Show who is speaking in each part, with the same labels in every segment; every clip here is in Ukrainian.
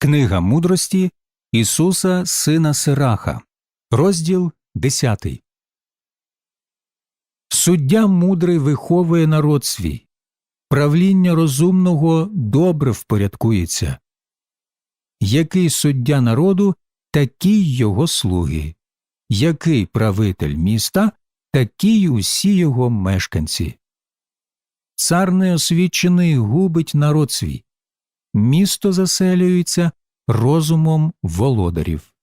Speaker 1: Книга мудрості Ісуса Сина Сираха, розділ 10. Суддя мудрий виховує народ свій, правління розумного добре впорядкується. Який суддя народу, такі його слуги, який правитель міста, такі й усі його мешканці. Цар неосвічений губить народ свій, місто заселюється розумом володарів.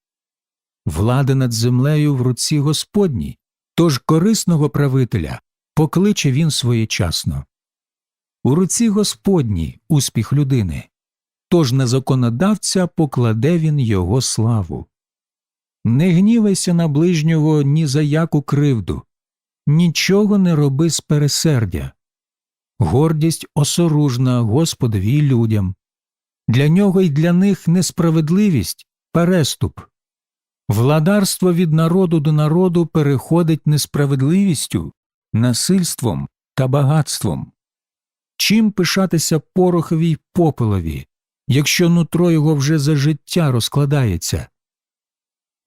Speaker 1: Влада над землею в руці Господній, тож корисного правителя покличе він своєчасно. У руці Господній успіх людини, тож на законодавця покладе він його славу. Не гнівайся на ближнього ні за яку кривду, нічого не роби з пересердя. Гордість осоружна Господові й людям. Для нього й для них несправедливість переступ. Владарство від народу до народу переходить несправедливістю, насильством та багатством. Чим пишатися порохові й попелові, якщо нутро його вже за життя розкладається?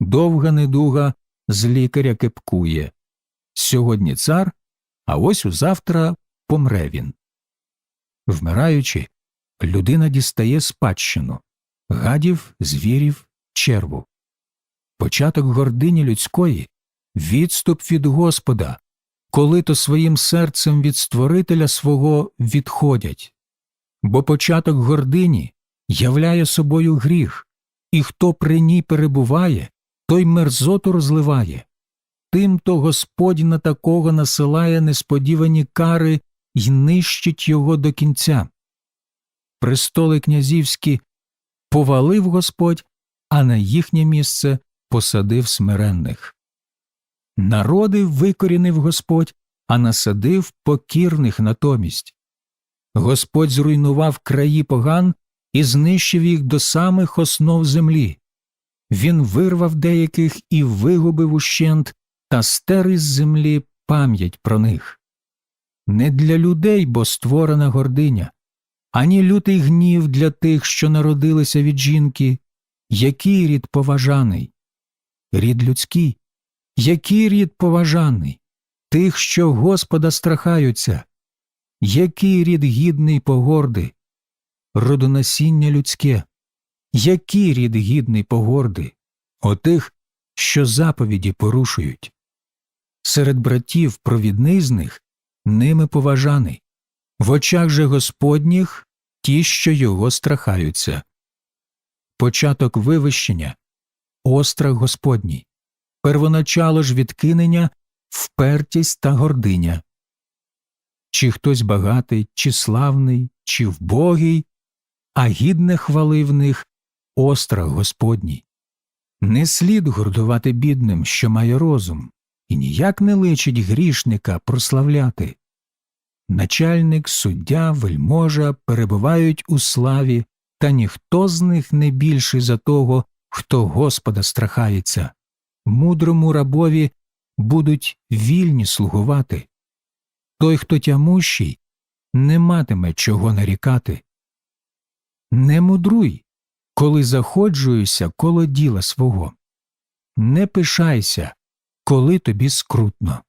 Speaker 1: Довга недуга з лікаря кепкує. Сьогодні цар, а ось узавтра помре він. Вмираючи, людина дістає спадщину гадів, звірів, черву. Початок гордині людської відступ від Господа, коли то своїм серцем від Створителя свого відходять. Бо початок гордині являє собою гріх, і хто при ній перебуває, той мерзоту розливає. Тим то Господь на такого насилає несподівані кари й нищить його до кінця. Престоли князівські повалив Господь, а на їхнє місце посадив смиренних. Народи викорінив Господь, а насадив покірних натомість. Господь зруйнував краї поган і знищив їх до самих основ землі. Він вирвав деяких і вигубив ущент та стер із землі пам'ять про них. Не для людей бо створена гординя, ані лютий гнів для тих, що народилися від жінки, який рід поважаний, рід людський, який рід поважаний, тих, що Господа страхаються, який рід гідний погорди, родонасіння людське, який рід гідний погорди, отих, що заповіді порушують. Серед братів провідний з них ними поважаний, в очах же Господніх ті, що його страхаються. Початок вивищення острах Господній, первоначало ж відкинення, впертість та гординя. Чи хтось багатий, чи славний, чи вбогий, а гідне хвали в них острах Господній. Не слід гордувати бідним, що має розум, і ніяк не личить грішника прославляти. Начальник, суддя, вельможа перебувають у славі, та ніхто з них не більший за того, хто Господа страхається. Мудрому рабові будуть вільні слугувати. Той, хто тямущий, не матиме чого нарікати. Не мудруй, коли заходжуєшся коло діла свого. Не пишайся, коли тобі скрутно.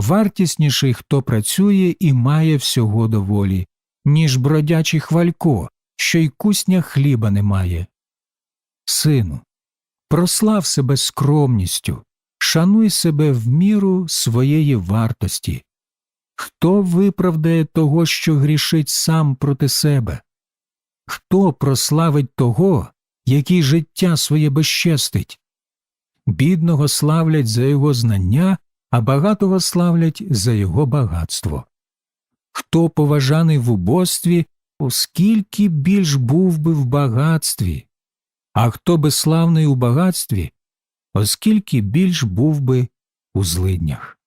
Speaker 1: Вартісніший, хто працює і має всього доволі, ніж бродячий хвалько, що й кусня хліба не має. Сину, прослав себе скромністю, шануй себе в міру своєї вартості. Хто виправдає того, що грішить сам проти себе? Хто прославить того, який життя своє безчестить? Бідного славлять за його знання, а багатого славлять за його багатство. Хто поважаний в убостві, оскільки більш був би в багатстві, а хто безславний у багатстві, оскільки більш був би у злиднях.